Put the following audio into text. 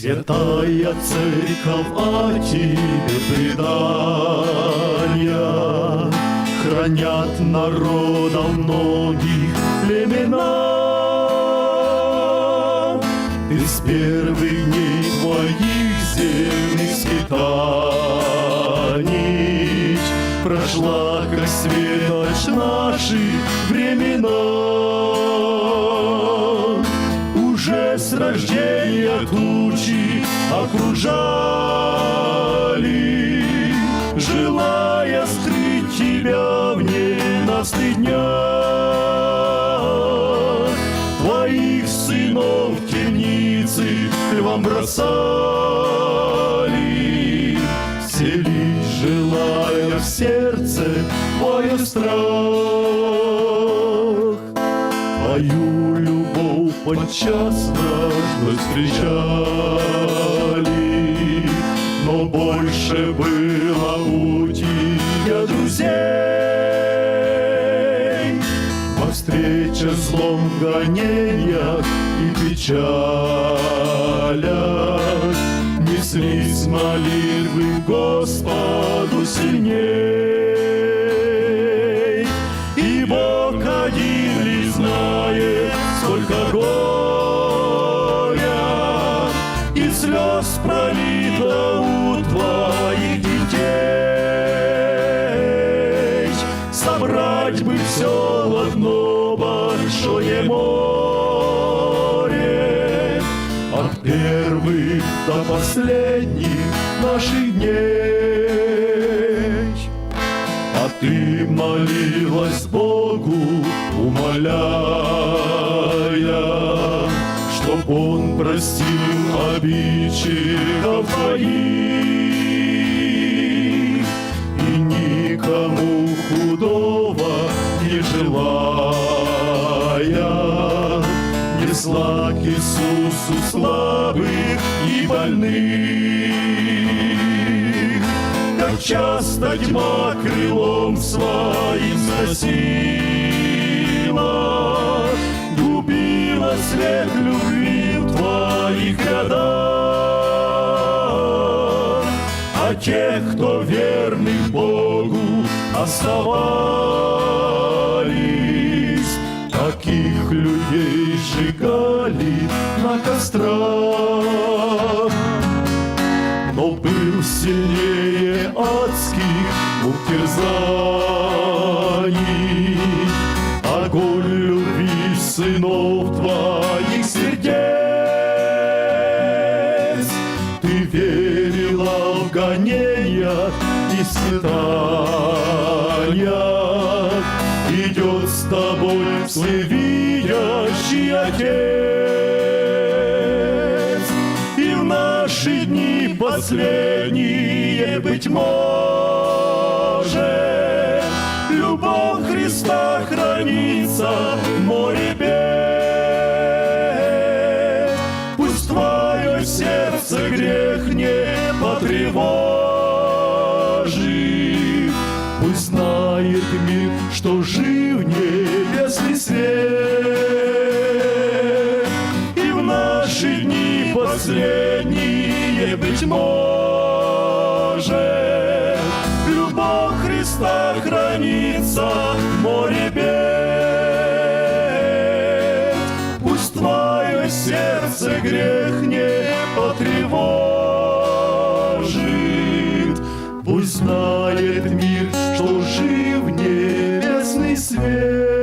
Святая церковь о тебе предания Хранят народов многих племена. С первых дней твоих земных скитаний Прошла, как светоч наших времена. Уже с рождения тучи окружали, Желая скрыть тебя в ненастных днях. Твоих сынов темницы львам бросали, Селить желая в сердце твое страх. Твою любовь подчас враждой встречали, Но больше было у тебя друзей. Во встрече злом гонениях и печалях Неслись молитвы Господу сильней. Слез пролито у твоих детей. Собрать бы все в одно большое море, от первых до последних наших дней. А ты молилась Богу, умоляя, Чтоб Он простил обидчиков твоих. И никому худого не желая. Несла к Иисусу слабых и больных. Как часто тьма крылом своим сносила, Губила свет любви тех, кто верны Богу оставались, Таких людей сжигали на кострах. Но был сильнее адских мук Огонь любви сынов твоих сердец. Ты верила в гонениях и скитаниях, Идет с тобой всевидящий Отец. И в наши дни последние, быть может, потревожит, Пусть знает мир, что жив небесный свет. И в наши дни последние, быть может, Любовь Христа хранится в море бед. Пусть твое сердце грех не потревожит, знает мир, что жив небесный свет.